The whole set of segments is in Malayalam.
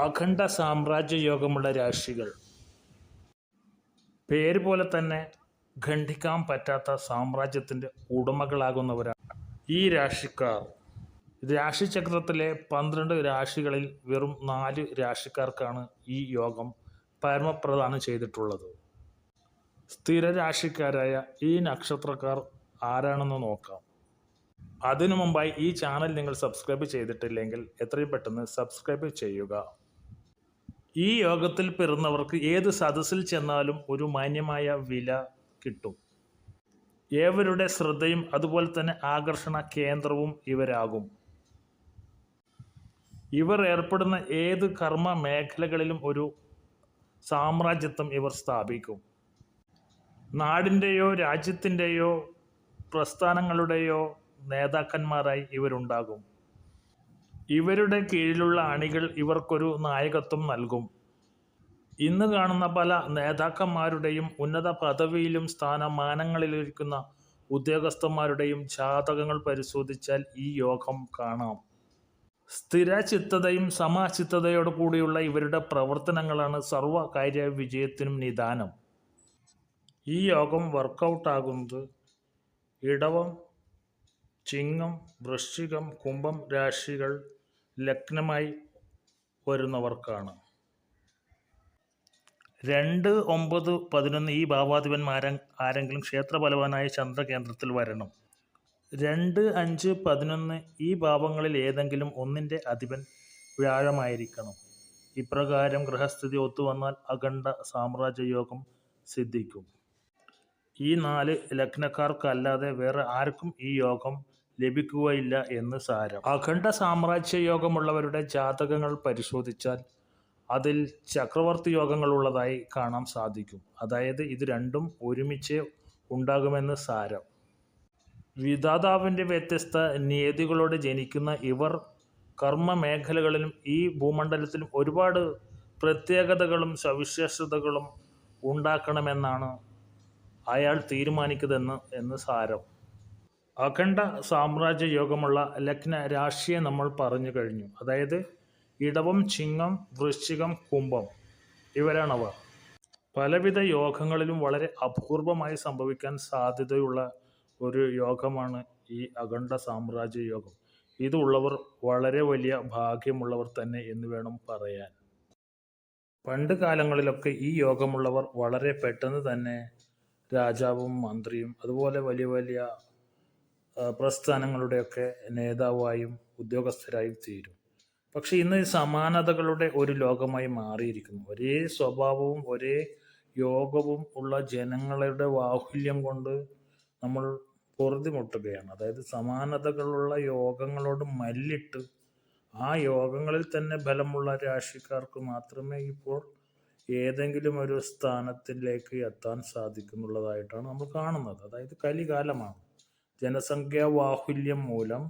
അഖണ്ഡ സാമ്രാജ്യ യോഗമുള്ള രാശികൾ. പേര് പോലെ തന്നെ ഖണ്ഡിക്കാൻ പറ്റാത്ത സാമ്രാജ്യത്തിന്റെ ഉടമകളാകുന്നവരാണ് ഈ രാശിക്കാർ. രാശിചക്രത്തിലെ പന്ത്രണ്ട് രാശികളിൽ വെറും നാല് രാശിക്കാർക്കാണ് ഈ യോഗം പരമപ്രദാനം ചെയ്തിട്ടുള്ളത്. സ്ഥിര സ്ഥിരരാശിക്കാരായ ഈ നക്ഷത്രക്കാർ ആരാണെന്ന് നോക്കാം. അതിനു മുമ്പായി ഈ ചാനൽ നിങ്ങൾ സബ്സ്ക്രൈബ് ചെയ്തിട്ടില്ലെങ്കിൽ എത്രയും പെട്ടെന്ന് സബ്സ്ക്രൈബ് ചെയ്യുക. ഈ യോഗത്തിൽ പിറന്നവർക്ക് ഏത് സദസ്സിൽ ചെന്നാലും ഒരു മാന്യമായ വില കിട്ടും. ഏവരുടെ ശ്രദ്ധയും അതുപോലെ തന്നെ ആകർഷണ കേന്ദ്രവും ഇവരാകും. ഇവർ ഏർപ്പെടുന്ന ഏത് കർമ്മ മേഖലകളിലും ഒരു സാമ്രാജ്യത്വം ഇവർ സ്ഥാപിക്കും. നാടിന്റെയോ രാജ്യത്തിന്റെയോ പ്രസ്ഥാനങ്ങളുടെയോ നേതാക്കന്മാരായി ഇവരുണ്ടാകും. ഇവരുടെ കീഴിലുള്ള അണികൾ ഇവർക്കൊരു നായകത്വം നൽകും. ഇന്ന് കാണുന്ന പല നേതാക്കന്മാരുടെയും ഉന്നത പദവിയിലും സ്ഥാനമാനങ്ങളിലിരിക്കുന്ന ഉദ്യോഗസ്ഥന്മാരുടെയും ജാതകങ്ങൾ പരിശോധിച്ചാൽ ഈ യോഗം കാണാം. സ്ഥിരചിത്തതയും സമാചിത്തതയോടു കൂടിയുള്ള ഇവരുടെ പ്രവർത്തനങ്ങളാണ് സർവകാര്യ വിജയത്തിനും നിദാനം. ഈ യോഗം വർക്കൗട്ടാകുന്നത് ഇടവം ചിങ്ങം വൃശ്ചികം കുംഭം രാശികൾ ലഗ്നമായി വരുന്നവർക്കാണ്. രണ്ട് ഒമ്പത് പതിനൊന്ന് ഈ ഭാവാധിപന്മാര ആരെങ്കിലും ക്ഷേത്രബലവാനായ ചന്ദ്രകേന്ദ്രത്തിൽ വരണം. രണ്ട് അഞ്ച് പതിനൊന്ന് ഈ ഭാവങ്ങളിൽ ഏതെങ്കിലും ഒന്നിന്റെ അധിപൻ വ്യാഴമായിരിക്കണം. ഇപ്രകാരം ഗ്രഹസ്ഥിതി ഒത്തുവന്നാൽ അഖണ്ഡ സാമ്രാജ്യയോഗം സിദ്ധിക്കും. ഈ നാല് ലഗ്നക്കാർക്കല്ലാതെ വേറെ ആർക്കും ഈ യോഗം ലഭിക്കുകയില്ല എന്ന് സാരം. അഖണ്ഡ സാമ്രാജ്യ യോഗമുള്ളവരുടെ ജാതകങ്ങൾ പരിശോധിച്ചാൽ അതിൽ ചക്രവർത്തി യോഗങ്ങളുള്ളതായി കാണാൻ സാധിക്കും. അതായത് ഇത് രണ്ടും ഒരുമിച്ച് ഉണ്ടാകുമെന്ന് സാരം. വിധാതാവിന്റെ വ്യത്യസ്ത നിയതികളോട് ജനിക്കുന്ന ഇവർ കർമ്മ മേഖലകളിലും ഈ ഭൂമണ്ഡലത്തിലും ഒരുപാട് പ്രത്യേകതകളും സവിശേഷതകളും ഉണ്ടാക്കണമെന്നാണ് അയാൾ തീരുമാനിക്കുന്നതെന്ന് എന്ന് സാരം. അഖണ്ഡ സാമ്രാജ്യ യോഗമുള്ള ലഗ്ന രാശിയെ നമ്മൾ പറഞ്ഞു കഴിഞ്ഞു. അതായത് ഇടവം ചിങ്ങം വൃശ്ചികം കുംഭം. ഇവരാണവ. പലവിധ യോഗങ്ങളിലും വളരെ അപൂർവമായി സംഭവിക്കാൻ സാധ്യതയുള്ള ഒരു യോഗമാണ് ഈ അഖണ്ഡ സാമ്രാജ്യ യോഗം. ഇതുള്ളവർ വളരെ വലിയ ഭാഗ്യമുള്ളവർ തന്നെ എന്ന് വേണം പറയാൻ. പണ്ട് കാലങ്ങളിലൊക്കെ ഈ യോഗമുള്ളവർ വളരെ പെട്ടെന്ന് തന്നെ രാജാവും മന്ത്രിയും അതുപോലെ വലിയ വലിയ പ്രസ്ഥാനങ്ങളുടെയൊക്കെ നേതാവായും ഉദ്യോഗസ്ഥരായും തീരും. പക്ഷെ ഇന്ന് സമാനതകളുടെ ഒരു ലോകമായി മാറിയിരിക്കുന്നു. ഒരേ സ്വഭാവവും ഒരേ യോഗവും ഉള്ള ജനങ്ങളുടെ ബാഹുല്യം കൊണ്ട് നമ്മൾ പൊറുതിമുട്ടുകയാണ്. അതായത് സമാനതകളുള്ള യോഗങ്ങളോട് മല്ലിട്ട് ആ യോഗങ്ങളിൽ തന്നെ ബലമുള്ള രാശിക്കാർക്ക് മാത്രമേ ഇപ്പോൾ ഏതെങ്കിലും ഒരു സ്ഥാനത്തിലേക്ക് എത്താൻ സാധിക്കുന്നുള്ളതായിട്ടാണ് നമ്മൾ കാണുന്നത്. അതായത് കലികാലമാണ്. ജനസംഖ്യാ ബാഹുല്യം മൂലം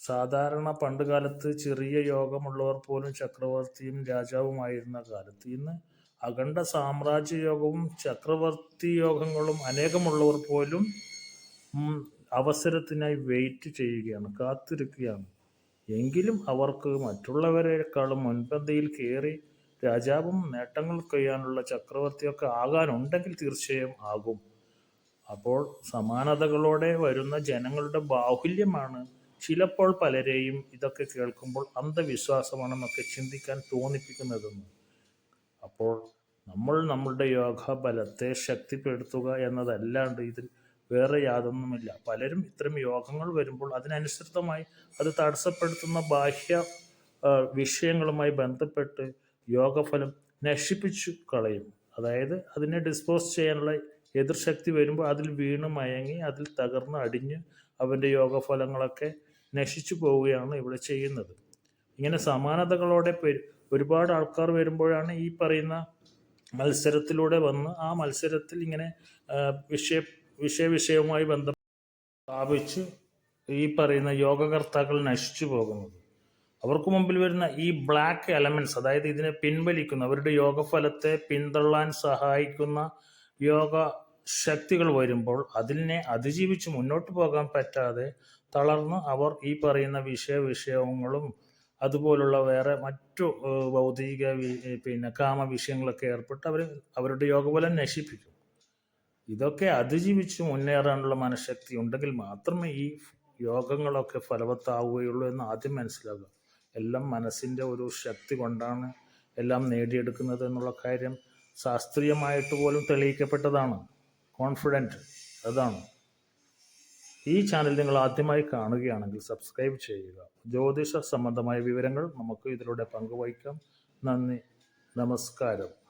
സാധാരണ പണ്ട് കാലത്ത് ചെറിയ യോഗമുള്ളവർ പോലും ചക്രവർത്തിയും രാജാവുമായിരുന്ന കാലത്ത് ഇന്ന് അഖണ്ഡ സാമ്രാജ്യ യോഗവും ചക്രവർത്തി യോഗങ്ങളും അനേകമുള്ളവർ പോലും അവസരത്തിനായി വെയിറ്റ് ചെയ്യുകയാണ് കാത്തിരിക്കുകയാണ്. എങ്കിലും അവർക്ക് മറ്റുള്ളവരെക്കാളും മുൻപന്തിയിൽ കയറി രാജാവും നേട്ടങ്ങൾ കൊയ്യാനുള്ള ചക്രവർത്തിയൊക്കെ ആകാനുണ്ടെങ്കിൽ തീർച്ചയായും ആകും. അപ്പോൾ സമാനതകളോടെ വരുന്ന ജനങ്ങളുടെ ബാഹുല്യമാണ് ചിലപ്പോൾ പലരെയും ഇതൊക്കെ കേൾക്കുമ്പോൾ അന്ധവിശ്വാസമാണെന്നൊക്കെ ചിന്തിക്കാൻ തോന്നിപ്പിക്കുന്നതെന്ന്. അപ്പോൾ നമ്മൾ നമ്മളുടെ യോഗബലത്തെ ശക്തിപ്പെടുത്തുക എന്നതല്ലാണ്ട് ഇതിൽ വേറെ യാതൊന്നുമില്ല. പലരും ഇത്തരം യോഗങ്ങൾ വരുമ്പോൾ അതിനനുസൃതമായി അത് തടസ്സപ്പെടുത്തുന്ന ബാഹ്യ വിഷയങ്ങളുമായി ബന്ധപ്പെട്ട് യോഗഫലം നശിപ്പിച്ചു കളയും. അതായത് അതിനെ ഡിസ്പോസ് ചെയ്യാനുള്ള എതിർശക്തി വരുമ്പോൾ അതിൽ വീണ് മയങ്ങി അതിൽ തകർന്ന് അടിഞ്ഞ് അവന്റെ യോഗഫലങ്ങളൊക്കെ നശിച്ചു പോവുകയാണ് ഇവിടെ ചെയ്യുന്നത്. ഇങ്ങനെ സമാനതകളോടെ ഒരുപാട് ആൾക്കാർ വരുമ്പോഴാണ് ഈ പറയുന്ന മത്സരത്തിലൂടെ വന്ന് ആ മത്സരത്തിൽ ഇങ്ങനെ വിഷയ വിഷയ വിഷയവുമായി ബന്ധപ്പെട്ട് സ്ഥാപിച്ച് ഈ പറയുന്ന യോഗകർത്താക്കൾ നശിച്ചു പോകുന്നത്. അവർക്ക് മുമ്പിൽ വരുന്ന ഈ ബ്ലാക്ക് എലമെന്റ്സ് അതായത് ഇതിനെ പിൻവലിക്കുന്ന അവരുടെ യോഗഫലത്തെ പിന്തള്ളാൻ സഹായിക്കുന്ന യോഗ ശക്തികൾ വരുമ്പോൾ അതിനെ അതിജീവിച്ച് മുന്നോട്ട് പോകാൻ പറ്റാതെ തളർന്ന് അവർ ഈ പറയുന്ന വിഷയ വിഷയങ്ങളും അതുപോലുള്ള വേറെ മറ്റു ഭൗതിക പിന്നെ കാമ വിഷയങ്ങളൊക്കെ ഏർപ്പെട്ട് അവർ അവരുടെ യോഗബലം നശിപ്പിക്കും. ഇതൊക്കെ അതിജീവിച്ച് മുന്നേറാനുള്ള മനഃശക്തി ഉണ്ടെങ്കിൽ മാത്രമേ ഈ യോഗങ്ങളൊക്കെ ഫലവത്താവുകയുള്ളൂ എന്ന് ആദ്യം മനസ്സിലാക്കുക എല്ലാം മനസ്സിന്റെ ഒരു ശക്തി കൊണ്ടാണ് എല്ലാം നേടിയെടുക്കുന്നത് എന്നുള്ള കാര്യം ശാസ്ത്രീയമായിട്ട് പോലും തെളിയിക്കപ്പെട്ടതാണ്. കോൺഫിഡന്റ് അതാണ്. ഈ ചാനൽ നിങ്ങൾ ആദ്യമായി കാണുകയാണെങ്കിൽ സബ്സ്ക്രൈബ് ചെയ്യുക. ജ്യോതിഷ സംബന്ധമായ വിവരങ്ങൾ നമുക്ക് ഇതിലൂടെ പങ്കുവയ്ക്കാം. നന്ദി. നമസ്കാരം.